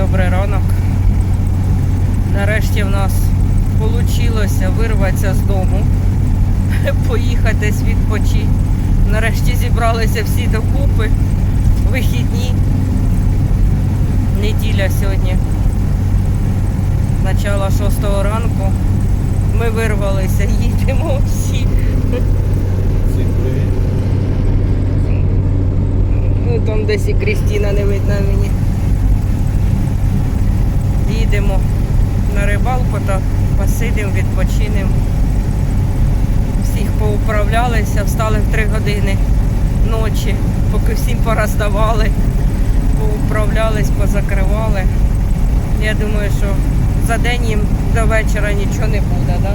добрий ранок. Нарешті в нас вийшло вирватися з дому, поїхати десь відпочити. Нарешті зібралися всі докупи, вихідні. Неділя сьогодні. Начало шостого ранку. Ми вирвалися, їдемо всі. Всім привіт. Ну там десь і Крістіна не видно мені підемо на рибалку та посидимо, відпочинемо. Всіх поуправлялися, встали в 3 години ночі, поки всім пороздавали, поуправлялись, позакривали. Я думаю, що за день їм до вечора нічого не буде. Да?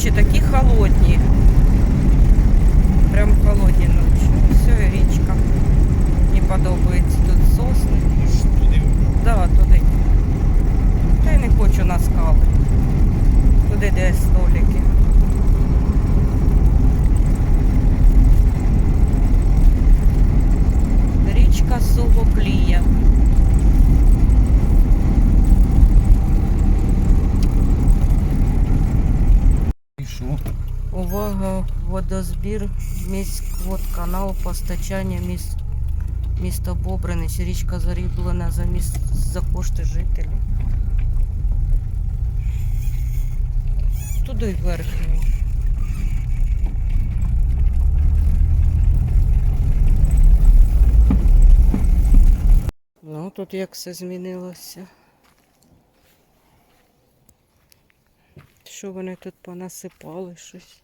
ночі такі холодні. Прям холодні ночі. Все, річка. Не подобається тут сосни. Туди? Да, туди. Та я не хочу на скали. Туди де столики. Річка Сувоклія. Увага, водозбір, міськводканал, постачання міст, міста Бобринець, річка заріблена за міст, за кошти жителів. Туди верхню. Ну, тут як все змінилося. Що вони тут понасипали щось?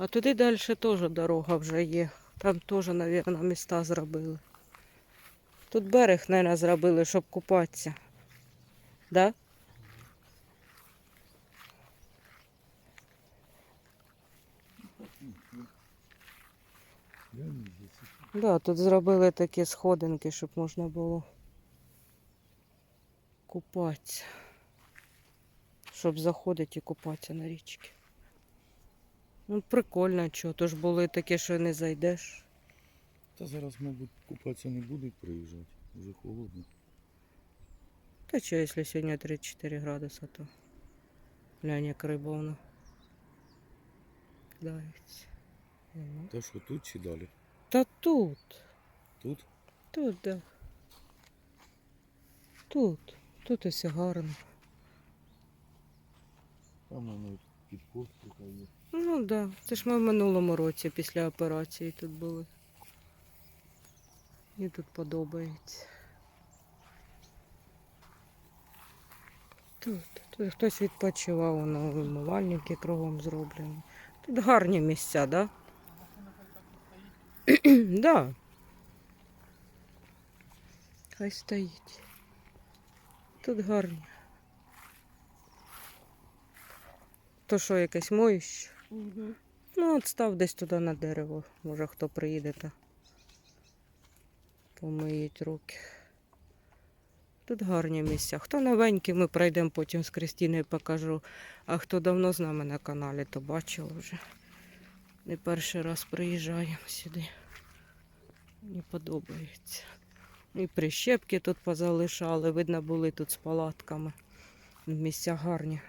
А туди далі теж дорога вже є. Там теж, мабуть, міста зробили. Тут берег, мабуть, зробили, щоб купатися. Да? Да, тут зробили такі сходинки, щоб можна було купатися. Щоб заходити і купатися на річки. Ну, прикольно, чого. То ж були такі, що не зайдеш. Та зараз, мабуть, купатися не будуть приїжджати. Вже холодно. Та що, якщо сьогодні 34 градуса, то глянь, як риба воно кидається. Ну. Та що тут чи далі? Та тут, Тут? тут, да. Тут, тут ось гарно. Там навіть підкоп така є. Ну так, да. це ж ми в минулому році після операції тут були. Мені тут подобається. Тут, тут хтось відпочивав, воно умивальники кругом зроблені. Тут гарні місця, так? Да? да. Хай стоїть. Тут гарні. То що, якесь Ну, от став десь туди на дерево. Може хто приїде та помиють руки. Тут гарні місця. Хто новенький, ми пройдемо потім з Кристіною покажу. А хто давно з нами на каналі, то бачив вже. Не перший раз приїжджаємо сюди. Мені подобається. І прищепки тут позалишали, видно, були тут з палатками. Місця гарні.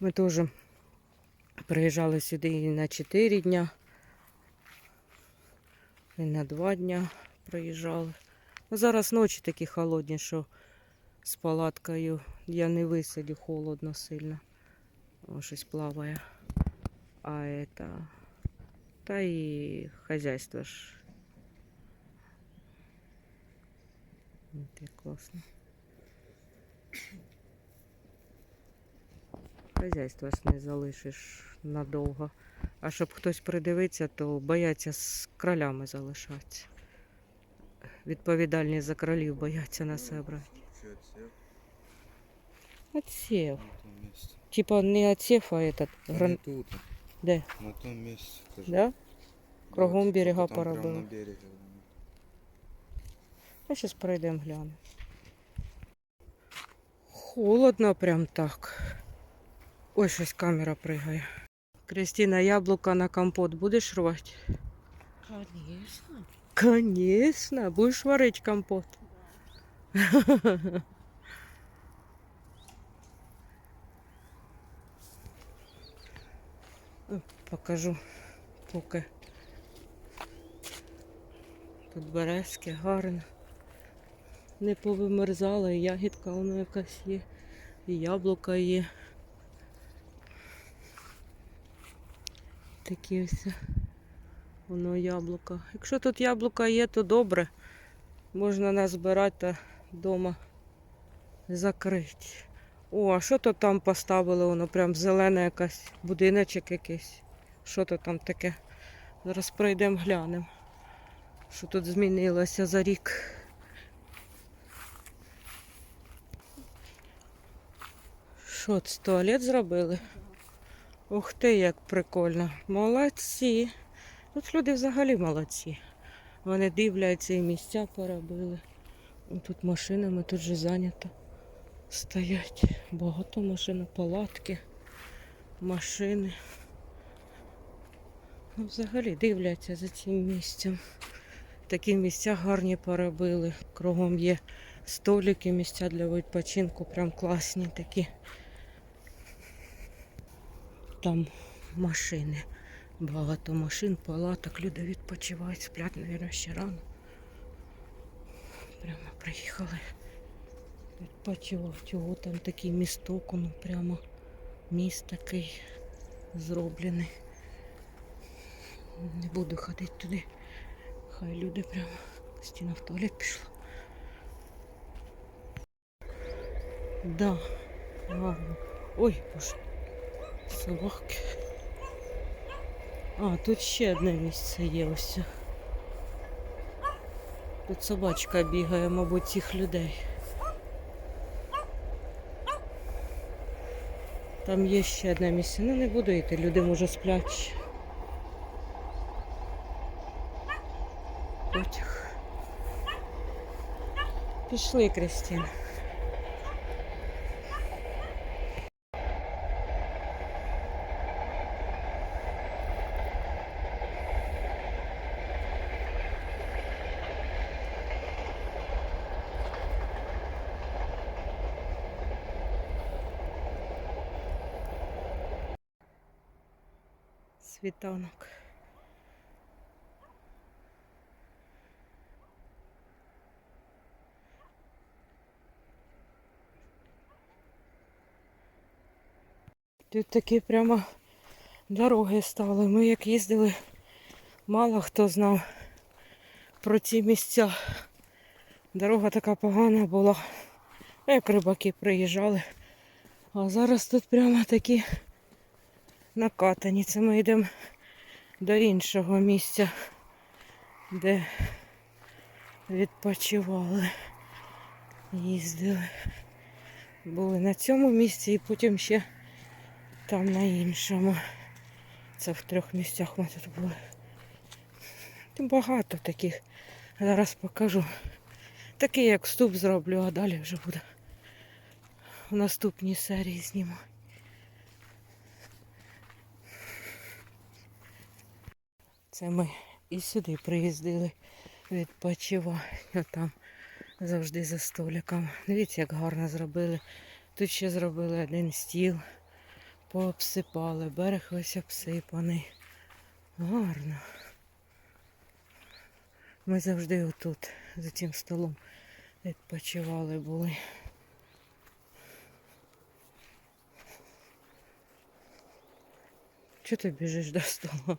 Ми теж приїжджали сюди і на 4 дня, і на 2 дня приїжджали. Ну, зараз ночі такі холодні, що з палаткою я не висадю, холодно сильно. О, щось плаває. А это... Та і хазяйство ж. Це класно. Хазяйство ж не залишиш надовго. А щоб хтось придивиться, то бояться з кролями залишатися. Відповідальні за кролів бояться на себе брати. Місці? Типа не отсев, а этот. Гран... тут, Де? на тому місці. кажу. Да? Кругом берега там прямо поробили. на зараз пройдемо глянемо. Холодно прям так. Ой, щось камера пригає. Кристина, яблука на компот будеш рвати? Конечно. Конечно, будешь варить компот. О, Покажу поки. Тут березки гарно. Не повимерзала, і ягідка воно якась є, і яблука є. Такі ось. Воно яблука. Якщо тут яблука є, то добре. Можна назбирати та вдома закрити. О, а що то там поставили? Воно прям зелене якась будиночок якийсь. Що то там таке? Зараз пройдемо глянемо. Що тут змінилося за рік. Що туалет зробили? Ух ти, як прикольно. Молодці. Тут люди взагалі молодці. Вони дивляться і місця поробили. Тут машинами тут же зайнято. Стоять. Багато машин, палатки, машини. Ну, взагалі дивляться за цим місцем. Такі місця гарні поробили. Кругом є столики, місця для відпочинку, прям класні такі. Там машини. Багато машин, палаток, люди відпочивають, сплять, мабуть, ще рано. Прямо приїхали відпочивати. Ого, там такий місток, ну прямо Міст такий зроблений. Не буду ходити туди. Хай люди прямо стіна в туалет пішла. Да, ладно. Ой, боже. Собаки. А, тут ще одне місце є ось. Тут собачка бігає, мабуть, цих людей. Там є ще одне місце. Ну не буду йти, люди може сплять. Потяг. Пішли, Кристина. Світанок. Тут такі прямо дороги стали. Ми як їздили, мало хто знав про ці місця. Дорога така погана була. Як рибаки приїжджали. А зараз тут прямо такі накатані. Це ми йдемо до іншого місця, де відпочивали, їздили. Були на цьому місці і потім ще там на іншому. Це в трьох місцях ми тут були. Багато таких. Зараз покажу. Такий як вступ зроблю, а далі вже буде в наступній серії знімати. Це ми і сюди приїздили відпочивати. Там завжди за столиком. Дивіться, як гарно зробили. Тут ще зробили один стіл, пообсипали, берег весь обсипаний. Гарно. Ми завжди отут, за цим столом, відпочивали були. Чого ти біжиш до столу?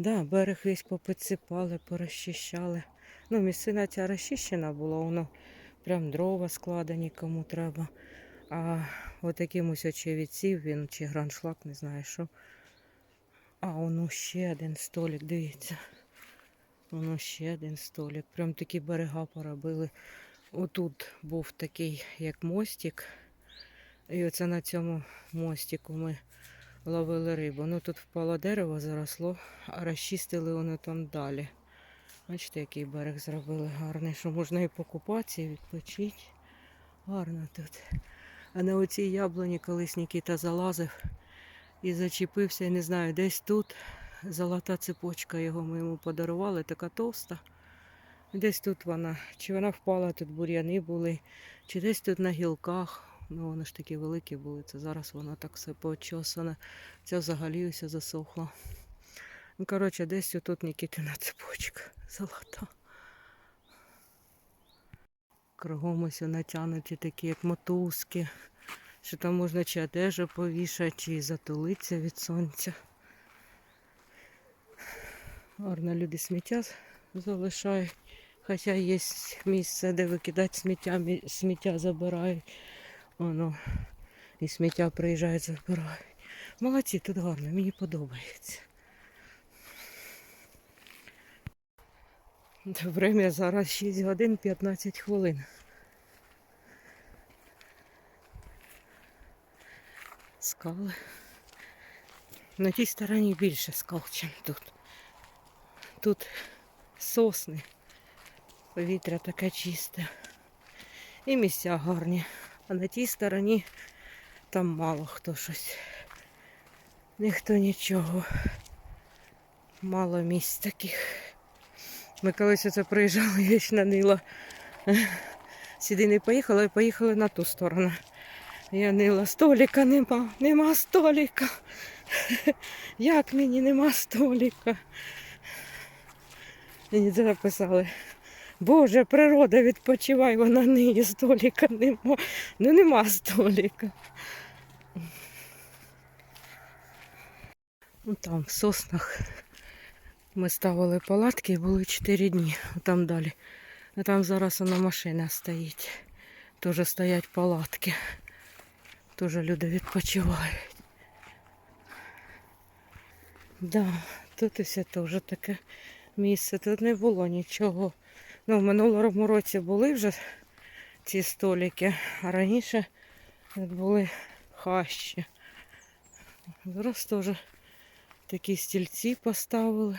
Да, берег весь попідсипали, порозчищали. Ну, місцина ця розчищена була, воно прям дрова складені, кому треба. А от якимось очевидців він чи граншлак, не знаю що. А воно ще один столик, дивіться. Воно ще один столик. Прям такі берега поробили. Отут був такий, як мостик. І оце на цьому мостику ми ловили рибу. Ну тут впало дерево, заросло, а розчистили воно там далі. Бачите, який берег зробили гарний, що можна і покупатися, і відпочити. Гарно тут. А на оцій яблуні колись Нікіта залазив і зачепився, я не знаю, десь тут золота цепочка його ми йому подарували, така товста. Десь тут вона, чи вона впала, тут бур'яни були, чи десь тут на гілках. Ну, вони ж такі великі були. Це зараз воно так все поочосане. Це взагалі все засохло. Ну, коротше, десь тут Нікітина цепочка золота. Кругом ось натягнуті такі, як мотузки. Що там можна чи одежу повішати, чи затулитися від сонця. Гарно люди сміття залишають. Хоча є місце, де викидати сміття, сміття забирають. Воно і сміття приїжджають, забирають. Молодці, тут гарно, мені подобається. Время зараз 6 годин 15 хвилин. Скали. На тій стороні більше скал, ніж тут. Тут сосни, повітря таке чисте. І місця гарні. А на тій стороні там мало хто щось. Ніхто нічого. Мало місць таких. Ми колись оце приїжджали вічно нила. Сюди не поїхали, а поїхали на ту сторону. Я нила, століка нема, нема століка. Як мені нема століка? Мені це написали. Боже, природа, відпочивай, вона ниє, століка нема. Ну нема століка. Ну, там, в соснах. Ми ставили палатки і були 4 дні. Там далі. А там зараз вона машина стоїть. Теж стоять палатки. Теж люди відпочивають. Да, тут ось теж таке місце. Тут не було нічого. Ну, в минулому році були вже ці столики, а раніше були хащі. Зараз теж такі стільці поставили.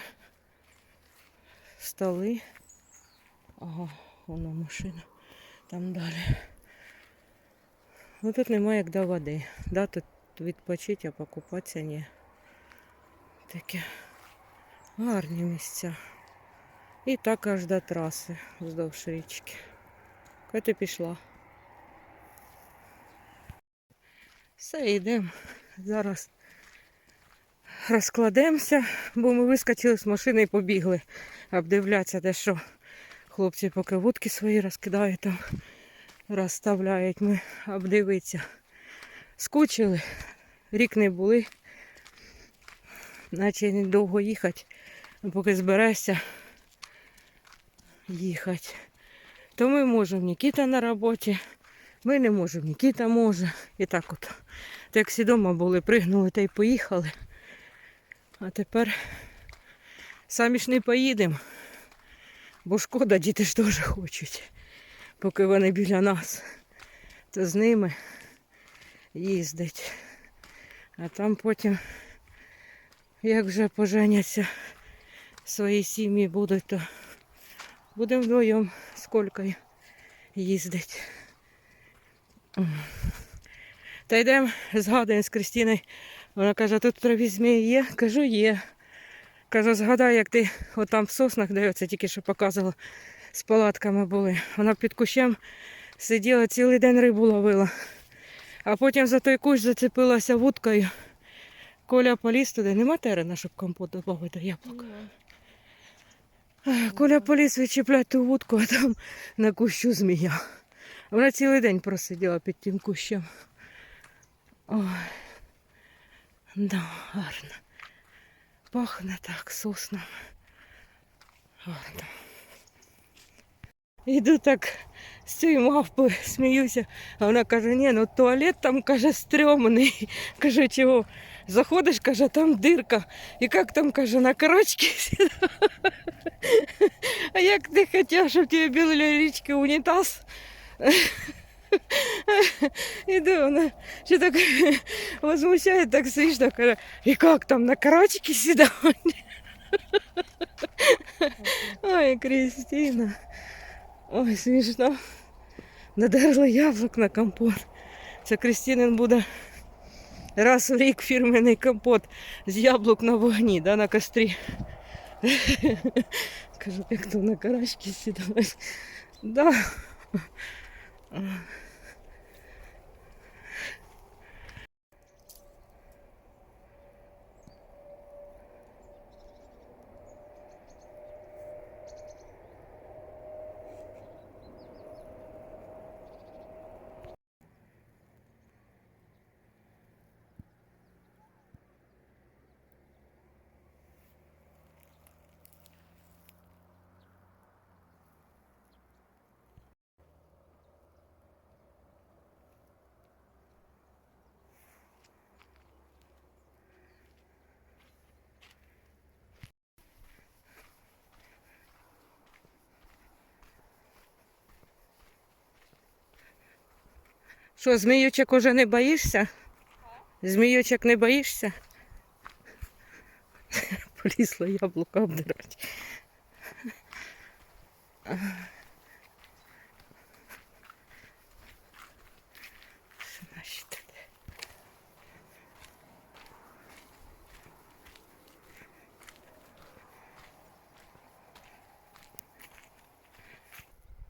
Столи. Ага, воно машина. Там далі. Ну тут немає як до води. Да, тут відпочити, а покупатися ні. Такі гарні місця. І так аж до траси вздовж річки. Ти пішла? Все, йдемо. Зараз розкладемося, бо ми вискочили з машини і побігли обдивлятися, де що хлопці поки вудки свої розкидають там, розставляють. Ми обдивитися. Скучили, рік не були, наче недовго їхати, поки зберешся їхати. То ми можемо, Нікіта на роботі, ми не можемо, Нікіта може. І так от. То як всі вдома були, пригнули та й поїхали. А тепер самі ж не поїдемо. Бо шкода, діти ж теж хочуть. Поки вони біля нас, то з ними їздить. А там потім, як вже поженяться, свої сім'ї будуть, то будемо вдвоєм з Колькою їздити. Та йдемо, згадуємо з Кристиною. Вона каже, тут траві змії є? Кажу, є. Каже, згадай, як ти отам в соснах, де оце тільки що показувала, з палатками були. Вона під кущем сиділа, цілий день рибу ловила. А потім за той кущ зацепилася вудкою. Коля поліз туди, нема терена, щоб компот додати до яблука. Ех, Коля поліз відчіпляти ту вудку, а там на кущу змія. Вона цілий день просиділа під тим кущем. Ой. Да, гарно. Пахне так соснами. Гарно. Іду так з цією мавпою сміюся, а вона каже, ні, ну туалет там каже стрьомний. Каже, чого? Заходиш, каже, там дирка. І як там каже, на сідав. А як ти хотів, щоб тебе біля річки унітаз? Іду, вона ще так возмущає, так смішно, каже, і як там на карачки сідати? Ой, Кристина. Ой, смішно. Надерли яблук на компот. Це Кристинин буде раз у рік фірменний компот з яблук на вогні, да, на кострі. Кажу, як то на карачки сідали. Да. Що, зміючок уже не боїшся? Зміючок не боїшся? Полізла яблука обдирати. Що наші тут?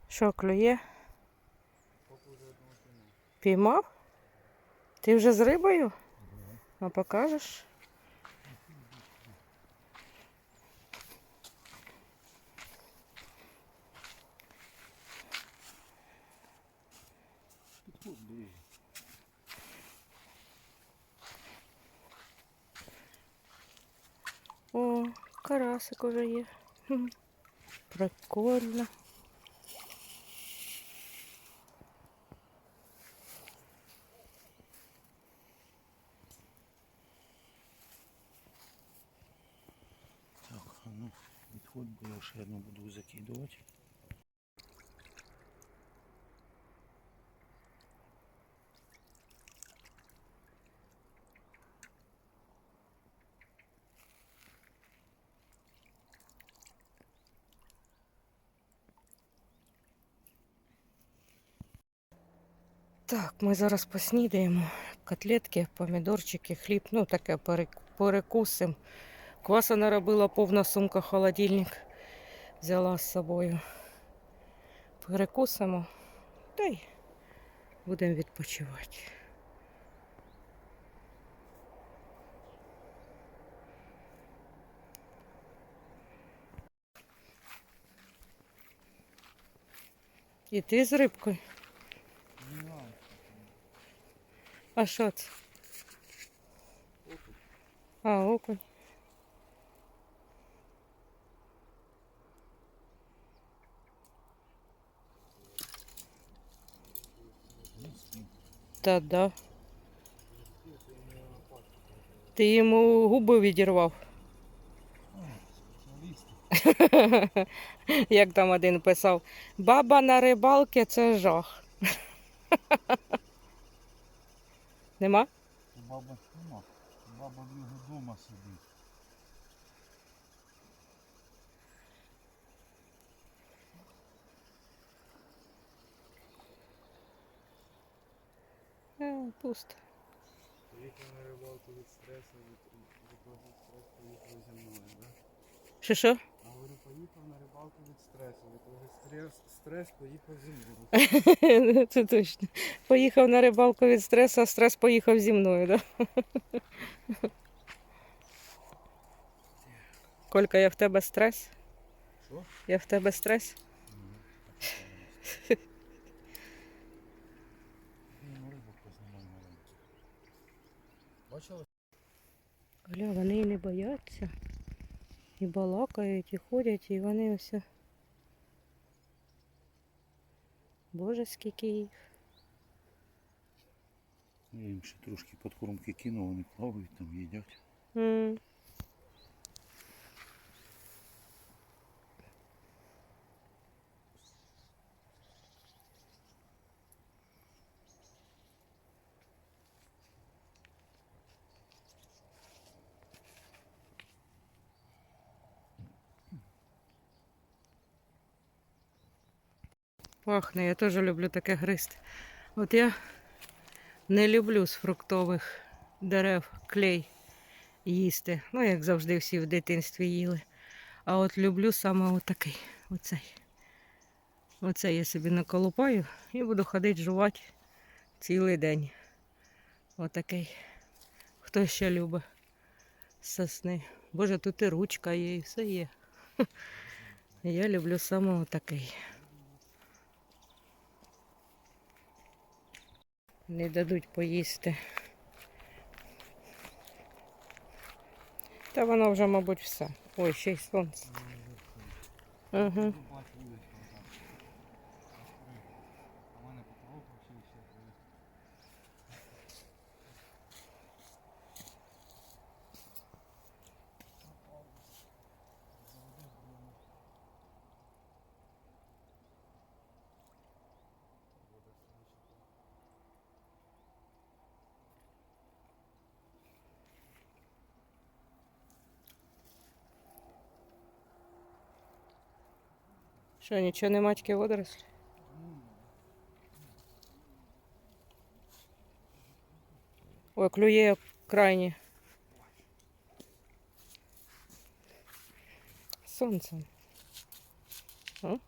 Що клює? Піймав? Ти вже з рибою? А покажеш? Карасик уже є. Прикольно. Так, а ну, відходь, бо я ще одну буду закидувати. Так, ми зараз поснідаємо. Котлетки, помідорчики, хліб, ну таке перек- перекусим. Кваса наробила повна сумка, холодильник взяла з собою. Перекусимо та й будемо відпочивати. І ти з рибкою? А що це? А, окунь. Та да. Ти йому губи відірвав. Як там один писав, баба на рибалці це жах. Нема? Баба нема. Баба в його вдома сидить. Е, пусто. Поїхав на рибалку від стресу, від, від того стрес поїхав зі мною, да? Що що? Рибалку від стресу, того стрес, поїхав зі мною. Це точно. Поїхав на рибалку від стресу, а стрес поїхав зі мною, да? Колька, я в тебе стрес? Що? Я в тебе стрес? Бачила? Гля, вони і не бояться. І балакають, і ходять, і вони ось. Боже, скільки їх. Я їм ще трошки підкормки кину, вони плавають там, їдять. М. Пахне, я теж люблю таке гризти. От я не люблю з фруктових дерев клей їсти. Ну, як завжди всі в дитинстві їли. А от люблю саме отакий. Оцей. Оце я собі наколупаю і буду ходити жувати цілий день. Отакий. Хто ще любить сосни. Боже, тут і ручка є, і все є. Я люблю саме отакий. Не дадуть поїсти. Та воно вже, мабуть, все. Ой, ще й сонце. Угу. Бачу, вуличка отак. А в мене потолок взагалі ще. Що, нічого не мачки водорослі? Ой, клює крайні. Сонцем. О?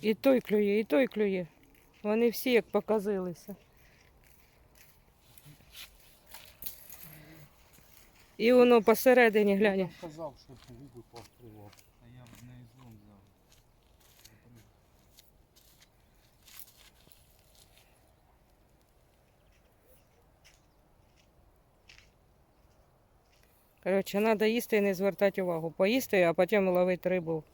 І той клює, і той клює. Вони всі як показилися. І воно посередині глянь. Я казав, що губи повтривав. А я в неї злом взяв. Коротше, треба їсти і не звертати увагу. Поїсти, а потім ловити рибу.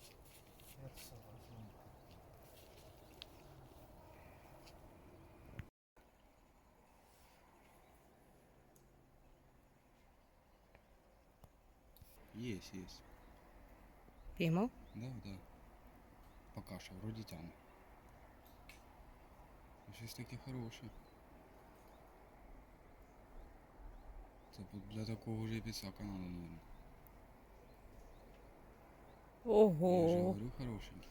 Есть, есть. Піймав? Да, да. Пока вроді тяне. Щось таке хороше. Це б для такого вже і підсака надо, наверное. Я вже Ого, говорю, хорошенький.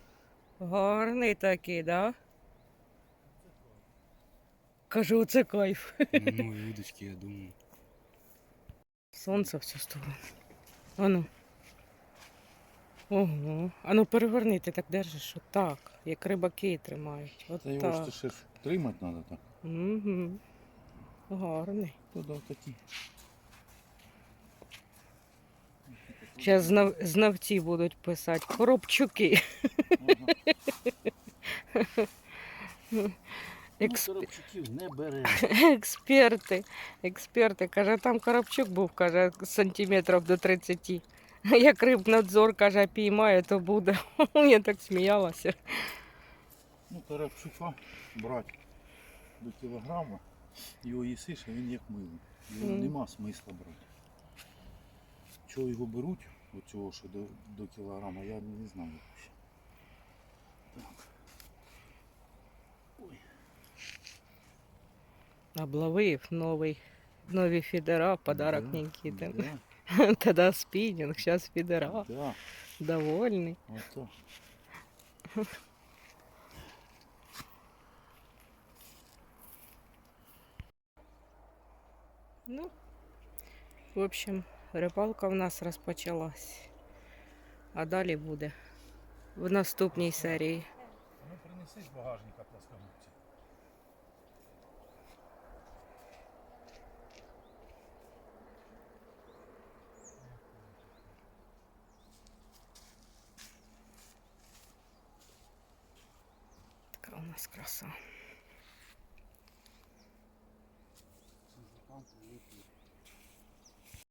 гарний такий, да? Кажу, це кайф. На нові удочки, я думаю. Сонце в цю сторону. Ану. Ого. Ану переверни, ти так держиш, отак, як рибаки тримають. От Та його ж так. то ще ж тримати треба так. Угу. Гарний. Туди такі. Зараз знав... знавці будуть писати. Коробчуки. Ага. Ну, коробчуків не бере. Експерти. Експерти. Каже, там коробчук був, каже, сантиметрів до 30. Як рибнадзор, каже, піймає, то буде. Я так сміялася. Ну, коробчука брати до кілограма, його їсиш, а він як мило. Його нема смисла брати. Чого його беруть, оцього, що до, до кілограма, я не знаю. ще. Так. Ой. Обловив новий. Нові фідера, подарок Да, Нікіти. Да, Тоді спінінг, зараз фідера. да, Довольний. ото. Ну, в общем, рибалка в нас розпочалась. А далі буде в наступній серії. Ну, принеси з багажника плоскогубці. Така у нас краса.